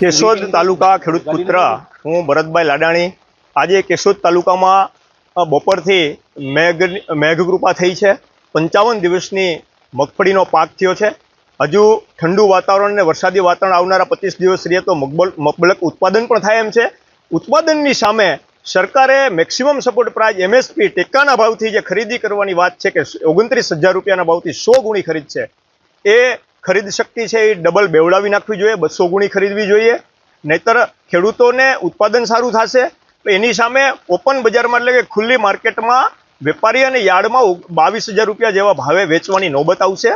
કેશોદ તાલુકા ખેડૂત પુત્ર હું ભરતભાઈ લાડાણી. આજે કેશોદ તાલુકામાં બપોરથી મેઘ મેઘકૃપા થઈ છે. પંચાવન દિવસની મગફળીનો પાક થયો છે. હજુ ઠંડુ વાતાવરણ અને વરસાદી વાતાવરણ આવનારા પચીસ દિવસ રહીએ તો મગબલ મગબલક ઉત્પાદન પણ થાય એમ છે. ઉત્પાદનની સામે સરકારે મેક્સિમમ સપોર્ટ પ્રાઇઝ એમએસપી ટેકાના ભાવથી જે ખરીદી કરવાની વાત છે કે ઓગણત્રીસ હજાર રૂપિયાના ભાવથી સો ગુણી ખરીદ છે. એ ખરીદ શક્તિ છે એ ડબલ બેવડાવી નાખવી જોઈએ, બસો ગુણી ખરીદવી જોઈએ. નહીતર ખેડૂતોને ઉત્પાદન સારું થશે, તો એની સામે ઓપન બજારમાં એટલે કે ખુલ્લી માર્કેટમાં વેપારી અને યાર્ડમાં બાવીસ હજાર રૂપિયા જેવા ભાવે વેચવાની નોબત આવશે.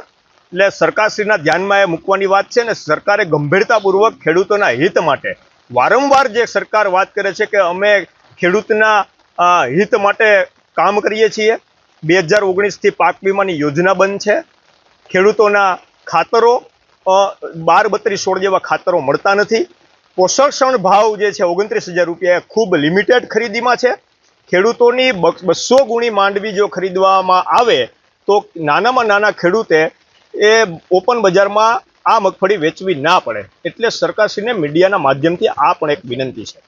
એટલે સરકારશ્રીના ધ્યાનમાં એ મૂકવાની વાત છે ને સરકારે ગંભીરતાપૂર્વક ખેડૂતોના હિત માટે, વારંવાર જે સરકાર વાત કરે છે કે અમે ખેડૂતના હિત માટે કામ કરીએ છીએ, બે હજાર ઓગણીસથી પાક વીમાની યોજના બંધ છે. ખેડૂતોના ખાતરો બાર બત્રીસ સોળ જેવા ખાતરો મળતા નથી. પોષણ ભાવ જે છે ઓગણત્રીસ હજાર રૂપિયા ખૂબ લિમિટેડ ખરીદીમાં છે. ખેડૂતોની બસો ગુણી માંડવી જો ખરીદવામાં આવે, તો નાનામાં નાના ખેડૂતે એ ઓપન બજારમાં આ મગફળી વેચવી ના પડે. એટલે સરકારશ્રીને મીડિયાના માધ્યમથી આ પણ એક વિનંતી છે.